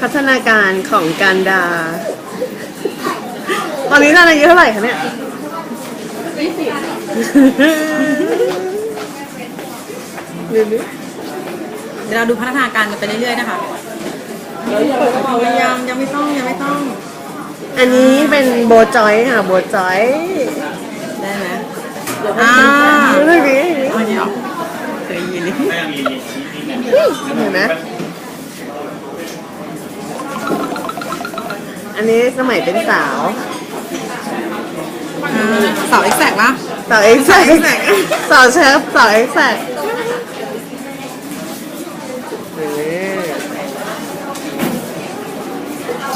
พัฒนาการของการดา ตอนนี้นานอายุเท่าไหร่คะเนี่ยดูดิเดี๋ยวเราดูพัฒนาการกันไปเรื่อยๆนะคะยังยังไม่ต้องยังไม่ต้อง อันนี้เป็นโบจอยค่ะ โบจอย ได้ไหมอ่าดูดิอันนี้เหรอเคยยินเลย เห็นไหมอั นนี้สมัยเป็นสาวอ่าสาวเอ็กแซกปะสาวเอ็กซ์แซก Exact สาวเชฟสาวเอ็กซ์แซก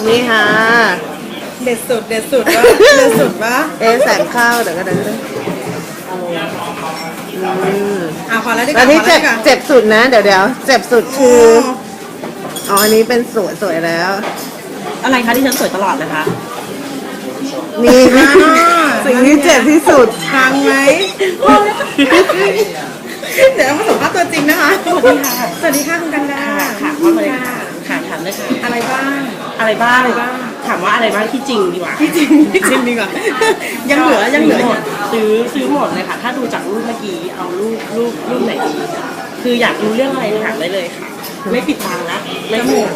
นี่ค่ะ เด็ดสุด เด็ดสุดปะเด็ดสุดปะเอะแสงข้าวเดี๋ยวก็เดี๋ยวก็เดี๋ยวอืมอ่าพอแล้วดีกแล้วว่าที่พอแล้เจ็วบดีกว่าเจ็บสุดนะ เดี๋ยวเดี๋ยวเจ็บสุดคือ อ๋อ อันนี้เป็นสวยสวยแล้ว อะไรคะที่ฉันสวยตลอดนะคะ นี่อ่าสิ่งที่เจ็บที่สุดพังไหมเดี๋ยวมาสัมภาษณ์ตัวจริงนะคะ สวัสดีค่ะ สวัสดีค่ะคุณกันดาค่ะว่ามาเลยค่ะค่ะถามเลยค่ะอะไรบ้างอะไรบ้าง อะไรบ้าง ถามว่าอะไรบ้างที่จริงดีกว่า ที่จริงที่จริงดีกว่า ยังเหลือยังเหลือหมด ซื้อซื้อหมดเลยค่ะ ถ้าดูจากรูปเมื่อกี้ เอารูปรูปรูปไหนดี คืออยากรู้เรื่องอะไรถามได้เลยค่ะ ไม่ปิดบังนะไม่จมูก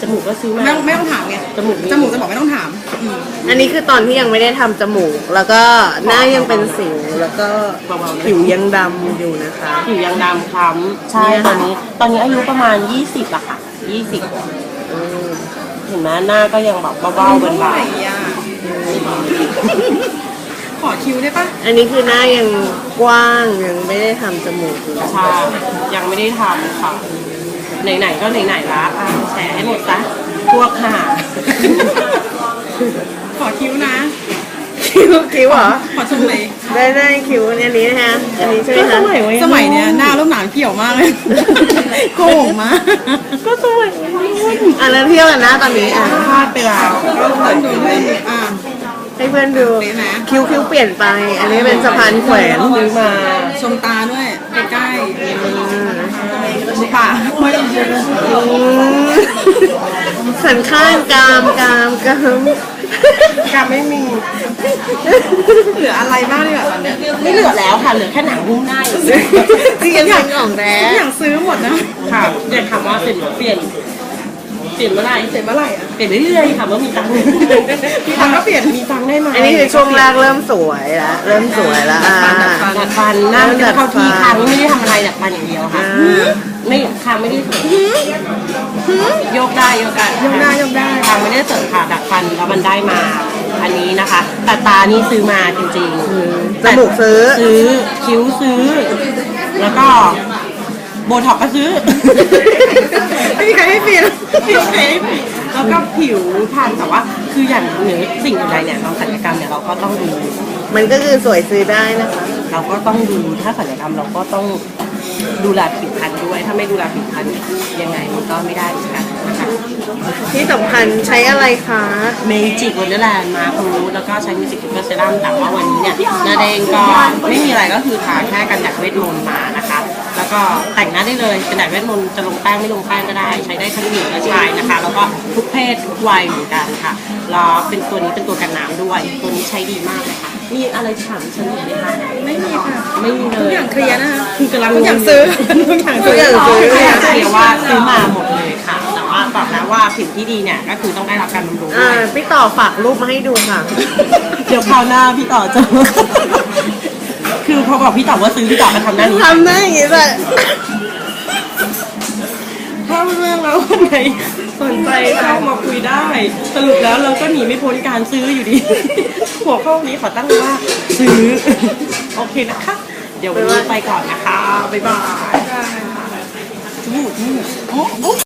จมูกก็ซื้อมา ไม่ไม่ต้องถามไงจมูกจมูกจะบอกไม่ต้องถามอืมอันนี้คือตอนที่ยังไม่ได้ทำจมูก แล้วก็หน้ายังเป็นสิว แล้วก็เบาๆผิวยังดำอยู่นะคะ ผิวยังดำคล้ำใช่ตอนนี้ ตอนนี้อายุประมาณ 20ละค่ะ20อืมเห็นไหมหน้าก็ยังแบบเบาๆเท่าเบาไหร่อะขอคิวได้ปะอันนี้คือหน้ายังกว้างยังไม่ได้ทำจมูกเลยๆใช่ยังไม่ได้ทำค่ะ ไหนๆก็ไหนๆละอะแชร์ให้หมดซะพวกค่ะขอคิวนะ คิ้วคิ้วเหรอ ขอชมเลย ได้ได้คิ้วอันนี้นะคะอันนี้ใช่ไหมคะสมัยเนี้ยหน้าลูกหนานเกี่ยวมากเลยโกงมากก็สวยอันนั้นเที่ยวกันนะตอนนี้อะพลาดไปแล้วต้องดูด้วยอ่าให้เพื่อนดูนี่นะ คิ้วคิ้วเปลี่ยนไป อันนี้เป็นสะพานแขวน ซื้อมาชมตาด้วยใกล้ๆ ปากอืมสันข้างกรามกรามกรามกาไม่มีเหลืออะไรบ้างเนี่ยตอนเนี้ยไม่เหลือแล้วค่ะเหลือแค่หนังหุ้มหน้าอยู่ที่ยังเป็นของแท้ทุกอย่างซื้อหมดนะค่ะอยากถามว่าเปลี่ยนเปลี่ยน เปลี่ยนเมื่อไหร่เสร็จเมื่อไหร่อะเปลี่ยนเรื่อยๆค่ะว่ามีตังค์มีตังค์ก็เปลี่ยนมีตังค์ได้ไหมอันนี้คือช่วงแรกเริ่มสวยแล้วเริ่มสวยแล้วอ่าดัดฟันหน้ามันจะเข้าที่คางไม่ได้ทำอะไรดัดฟันอย่างเดียวค่ะอ่าไม่คางไม่ได้เสริมโยกได้โยกได้ยกได้ยกได้คางไม่ได้เสริมค่ะดัดฟันแล้วมันได้มาอันนี้นะคะแต่ตานี่ซื้อมาจริงๆจมูกซื้อซื้อคิ้วซื้อ แล้วก็โบท็อกก็ซื้อ ไม่มีใครให้เปลี่ยน แล้วก็ผิวทานแต่ว่า คืออย่างเหนือสิ่งอื่นใดเนี่ยเราศัลยกรรมเนี่ยเราก็ต้องดู มันก็คือสวยซื้อได้นะคะ เราก็ต้องดูถ้าศัลยกรรมเราก็ต้องดูแลผิวพรรณด้วย ถ้าไม่ดูแลผิวพรรณเนี่ยยังไงมันก็ไม่ได้เหมือนกันนะคะที่สำคัญใช้อะไรคะเมจิกวันเดอร์แลนด์มาคุณรู้แล้วก็ใช้มิวสิกทูเกอร์เซรั่มแต่ว่าวันนี้เนี่ยหน้าแดงก็ไม่มีอะไรก็คือทาแค่กันแดดเวทมนต์มานะคะ แล้วก็แต่งหน้าได้เลยกันแดดเวทมนต์จะลงแป้งไม่ลงแป้งก็ได้ ใช้ได้ทั้งหญิงและชายนะคะ แล้วก็ทุกเพศทุกวัยเหมือนกันค่ะแล้วเป็นตัวนี้เป็นตัวกันน้ำด้วย ตัวนี้ใช้ดีมากเลยค่ะมีอะไรถามฉันอีกไหมคะไม่มีค่ะไม่มีเลยทุกอย่างเคลียร์นะคะคือกำลังทุกอย่างซื้อทุกอย่างทุซื้กออย่างซื้อคืออยากจะเรียกว่าซื้อมาหมดเลยค่ะแต่ว่าบอกแล้วว่าผิวที่ดีเนี่ยก็คือต้องได้รับการบำรุงด้อ่าวยพี่ต่อฝากรูปมาให้ดูค่ะ เดี๋ยวคราวหน้าพี่ต่อจะ คือพอบอกพี่ต่อว่าซื้อพี่ต่อก็ทำหน้านี้ทำได้อย่างนี้เลยถ้าเรื่องแล้วคนไหนสนใจเข้ามาคุยได้ สรุปแล้วเราก็หนีไม่พ้นการซื้ออยู่ดี หัวข้อนี้ขอตั้งว่าซื้อ โอเคนะคะ เดี๋ยววันนี้ไปก่อนนะคะ บ๊ายบายได้